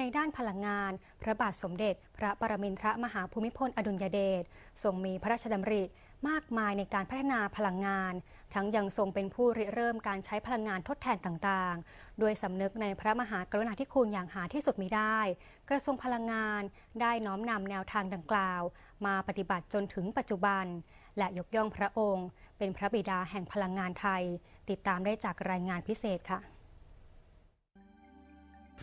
ในด้านพลังงาน พระบาทสมเด็จ พระปรมินทรมหาภูมิพลอดุลยเดชทรงมีพระราชดำริมากมายในการพัฒนาพลังงาน ทั้งยังทรงเป็นผู้ริเริ่มการใช้พลังงานทดแทนต่างๆ ด้วยสำนึกในพระมหากรุณาธิคุณอย่างหาที่สุดมิได้ กระทรวงพลังงานได้น้อมนำแนวทางดังกล่าว มาปฏิบัติจนถึงปัจจุบัน และยกย่องพระองค์ เป็นพระบิดาแห่งพลังงานไทย ติดตามได้จากรายงานพิเศษค่ะ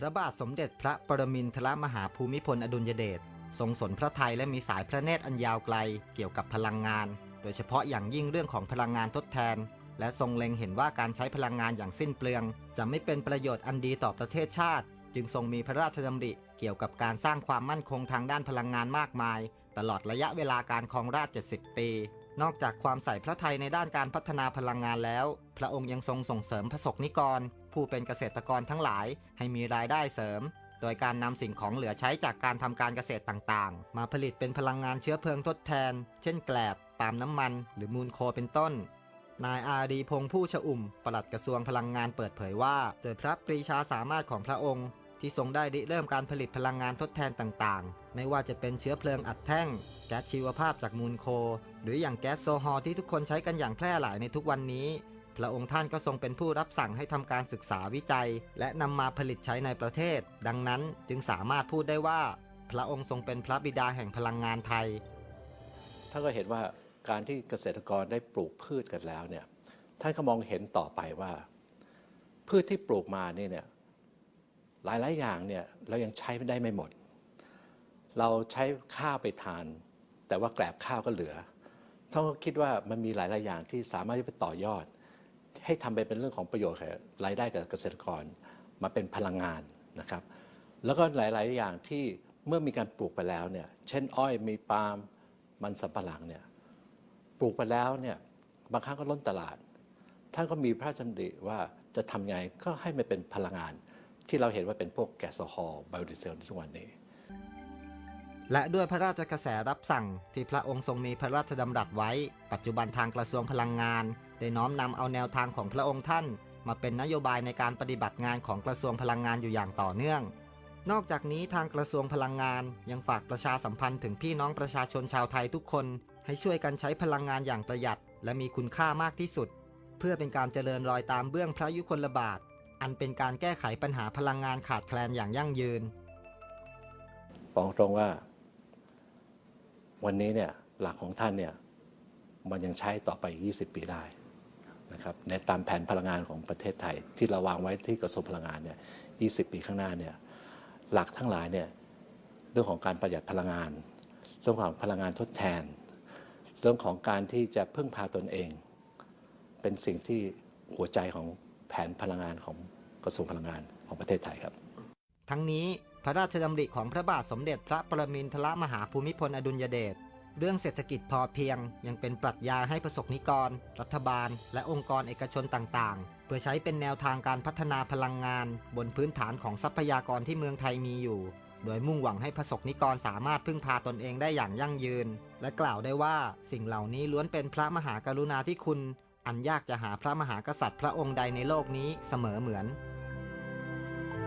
พระบาทสมเด็จพระปรมินทรมหาภูมิพลอดุลยเดชทรงสนพระไทยและมีสายพระเนตรอันยาวไกลเกี่ยวกับพลังงาน โดยเฉพาะอย่างยิ่งเรื่องของพลังงานทดแทน และทรงเล็งเห็นว่าการใช้พลังงานอย่างสิ้นเปลือง จะไม่เป็นประโยชน์อันดีต่อประเทศชาติ จึงทรงมีพระราชดำริเกี่ยวกับการสร้างความมั่นคงทางด้านพลังงานมากมาย ตลอดระยะเวลาการครองราช 70 ปี นอกจากความใส่พระทัยในด้านการพัฒนาพลังงานแล้ว พระองค์ยังทรงส่งเสริมพระสกนิกร ผู้เป็นเกษตรกรทั้งหลายให้มีรายได้เสริม โดยการนำสิ่งของเหลือใช้จากการทำการเกษตรต่างๆ มาผลิตเป็นพลังงานเชื้อเพลิงทดแทน เช่นแกลบปาล์มน้ำมัน หรือมูลโคเป็นต้นนายอารีพงษ์ผู้ชอุ่ม ปลัดกระทรวงพลังงานเปิดเผยว่า โดยพระปรีชาสามารถของพระองค์ ที่ทรงได้ริเริ่มการผลิตพลังงานทดแทนต่างๆ ไม่ว่าจะเป็นเชื้อเพลิงอัดแท่ง แก๊สชีวภาพจากมูลโค หรืออย่างแก๊สโซฮอลที่ทุกคนใช้กันอย่างแพร่หลายในทุกวันนี้ พระองค์ท่านก็ทรงเป็นผู้รับสั่งให้ทำการศึกษาวิจัย และนำมาผลิตใช้ในประเทศ ดังนั้นจึงสามารถพูดได้ว่า พระองค์ทรงเป็นพระบิดาแห่งพลังงานไทยท่านก็เห็นว่าการที่เกษตรกรได้ปลูกพืชกันแล้วเนี่ยท่านก็มองเห็นต่อไปว่า พืชที่ปลูกมานี่เนี่ย หลายๆอย่างเนี่ยเรายังใช้ไม่ได้ไม่หมด เราใช้ข้าวไปทาน แต่ว่าแกลบข้าวก็เหลือท่านก็คิดว่ามันมีหลายๆอย่างที่สามารถที่ไปต่อยอด ให้ทำไปเป็นเรื่องของประโยชน์แรายได้กับเกษตรกร มาเป็นพลังงานนะครับ แล้วก็หลาย ๆ อย่างที่เมื่อมีการปลูกไปแล้วเนี่ยเช่น อ้อยมีปาล์มมันสำปะหลังเนี่ยปลูกไปแล้วเนี่ยบางครั้งก็ล้นตลาด ท่านก็มีพระราชดำริว่าจะทำไงก็ให้มันเป็นพลังงาน ที่เราเห็นว่าเป็นพวกแก๊สโซฮอลไบโอดีเซลในทุกวันนี้ และด้วยพระราชกระแสรับสั่งที่พระองค์ทรงมีพระราชดำรัสไว้ ปัจจุบันทางกระทรวงพลังงาน ได้น้อมนำเอาแนวทางของพระองค์ท่าน มาเป็นนโยบายในการปฏิบัติงานของกระทรวงพลังงานอยู่อย่างต่อเนื่อง นอกจากนี้ทางกระทรวงพลังงาน ยังฝากประชาสัมพันธ์ถึงพี่น้องประชาชนชาวไทยทุกคน ให้ช่วยกันใช้พลังงานอย่างประหยัด และมีคุณค่ามากที่สุด เพื่อเป็นการเจริญรอยตามเบื้องพระยุคลบาท อันเป็นการแก้ไขปัญหาพลังงานขาดแคลนอย่างยั่งยืนบอกตรงว่า วันนี้เนี่ยหลักของท่านเนี่ยมันยังใช้ต่อไปอีก20 ปีได้นะครับในตามแผนพลังงานของประเทศไทย ที่เราวางไว้ที่กระทรวงพลังงานเนี่ย 20 ปีข้างหน้าเนี่ยหลักทั้งหลายเนี่ยเรื่องของการประหยัดพลังงาน เรื่องของพลังงานทดแทน เรื่องของการที่จะพึ่งพาตนเอง เป็นสิ่งที่หัวใจของ แผนพลังงานของกระทรวงพลังงานของประเทศไทยครับ ทั้งนี้พระราชดำริของพระบาทสมเด็จพระปรมินทรมหาภูมิพลอดุลยเดชเรื่องเศรษฐกิจพอเพียง ยังเป็นปรัชญาให้ประสบนิกร รัฐบาล และองค์กรเอกชนต่างๆ เพื่อใช้เป็นแนวทางการพัฒนาพลังงาน บนพื้นฐานของทรัพยากรที่เมืองไทยมีอยู่ โดยมุ่งหวังให้ประสบนิกรสามารถพึ่งพาตนเองได้อย่างยั่งยืน และกล่าวได้ว่าสิ่งเหล่านี้ล้วนเป็นพระมหากรุณาธิคุณ อันยากจะหาพระมหากษัตริย์พระองค์ใดในโลกนี้เสมอเหมือน